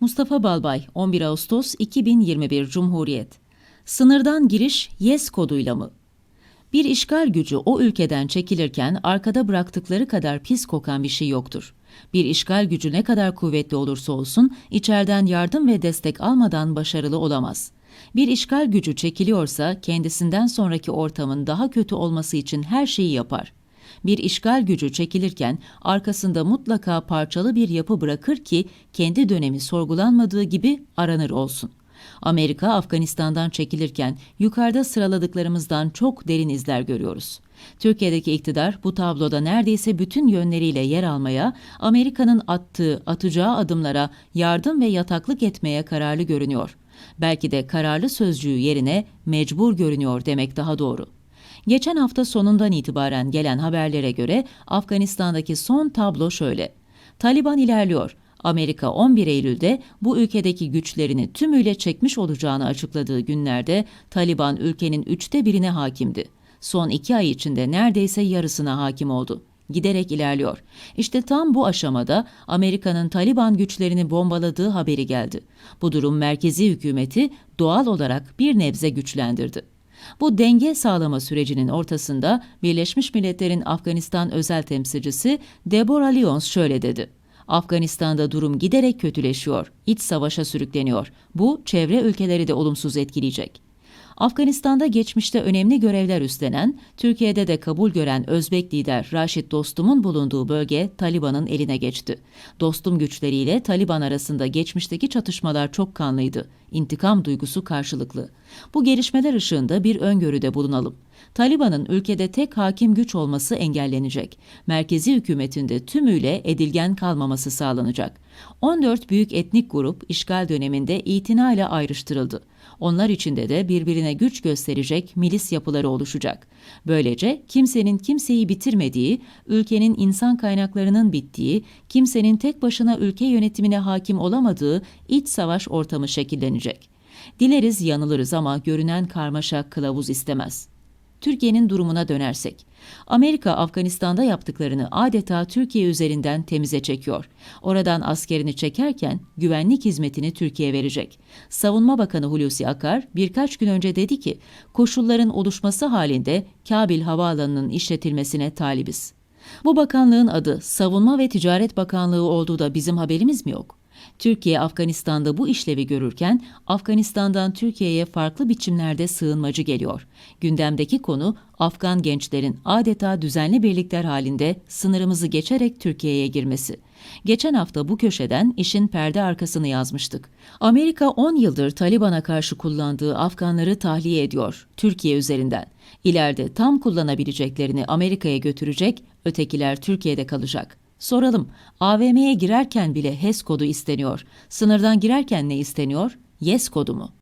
Mustafa Balbay, 11 Ağustos 2021 Cumhuriyet. Sınırdan giriş YES koduyla mı? Bir işgal gücü o ülkeden çekilirken arkada bıraktıkları kadar pis kokan bir şey yoktur. Bir işgal gücü ne kadar kuvvetli olursa olsun içeriden yardım ve destek almadan başarılı olamaz. Bir işgal gücü çekiliyorsa kendisinden sonraki ortamın daha kötü olması için her şeyi yapar. Bir işgal gücü çekilirken arkasında mutlaka parçalı bir yapı bırakır ki kendi dönemi sorgulanmadığı gibi aranır olsun. Amerika Afganistan'dan çekilirken yukarıda sıraladıklarımızdan çok derin izler görüyoruz. Türkiye'deki iktidar bu tabloda neredeyse bütün yönleriyle yer almaya, Amerika'nın attığı, atacağı adımlara yardım ve yataklık etmeye kararlı görünüyor. Belki de kararlı sözcüğü yerine mecbur görünüyor demek daha doğru. Geçen hafta sonundan itibaren gelen haberlere göre Afganistan'daki son tablo şöyle. Taliban ilerliyor. Amerika 11 Eylül'de bu ülkedeki güçlerini tümüyle çekmiş olacağını açıkladığı günlerde Taliban ülkenin üçte birine hakimdi. Son iki ay içinde neredeyse yarısına hakim oldu. Giderek ilerliyor. İşte tam bu aşamada Amerika'nın Taliban güçlerini bombaladığı haberi geldi. Bu durum merkezi hükümeti doğal olarak bir nebze güçlendirdi. Bu denge sağlama sürecinin ortasında Birleşmiş Milletler'in Afganistan özel temsilcisi Deborah Lyons şöyle dedi. Afganistan'da durum giderek kötüleşiyor, iç savaşa sürükleniyor. Bu çevre ülkeleri de olumsuz etkileyecek. Afganistan'da geçmişte önemli görevler üstlenen, Türkiye'de de kabul gören Özbek lider Raşit Dostum'un bulunduğu bölge Taliban'ın eline geçti. Dostum güçleriyle Taliban arasında geçmişteki çatışmalar çok kanlıydı. İntikam duygusu karşılıklı. Bu gelişmeler ışığında bir öngörüde bulunalım. Taliban'ın ülkede tek hakim güç olması engellenecek. Merkezi hükümetinde tümüyle edilgen kalmaması sağlanacak. 14 büyük etnik grup işgal döneminde itinayla ayrıştırıldı. Onlar içinde de birbirine güç gösterecek milis yapıları oluşacak. Böylece kimsenin kimseyi bitirmediği, ülkenin insan kaynaklarının bittiği, kimsenin tek başına ülke yönetimine hakim olamadığı iç savaş ortamı şekillenecek. Dileriz yanılırız ama görünen karmaşa kılavuz istemez. Türkiye'nin durumuna dönersek. Amerika Afganistan'da yaptıklarını adeta Türkiye üzerinden temize çekiyor. Oradan askerini çekerken güvenlik hizmetini Türkiye verecek. Savunma Bakanı Hulusi Akar birkaç gün önce dedi ki, koşulların oluşması halinde Kabil Havaalanı'nın işletilmesine talibiz. Bu bakanlığın adı Savunma ve Ticaret Bakanlığı olduğu da bizim haberimiz mi yok? Türkiye Afganistan'da bu işlevi görürken Afganistan'dan Türkiye'ye farklı biçimlerde sığınmacı geliyor. Gündemdeki konu Afgan gençlerin adeta düzenli birlikler halinde sınırımızı geçerek Türkiye'ye girmesi. Geçen hafta bu köşeden işin perde arkasını yazmıştık. Amerika 10 yıldır Taliban'a karşı kullandığı Afganları tahliye ediyor Türkiye üzerinden. İleride tam kullanabileceklerini Amerika'ya götürecek, ötekiler Türkiye'de kalacak. Soralım, AVM'ye girerken bile HES kodu isteniyor. Sınırdan girerken ne isteniyor? YES kodu mu?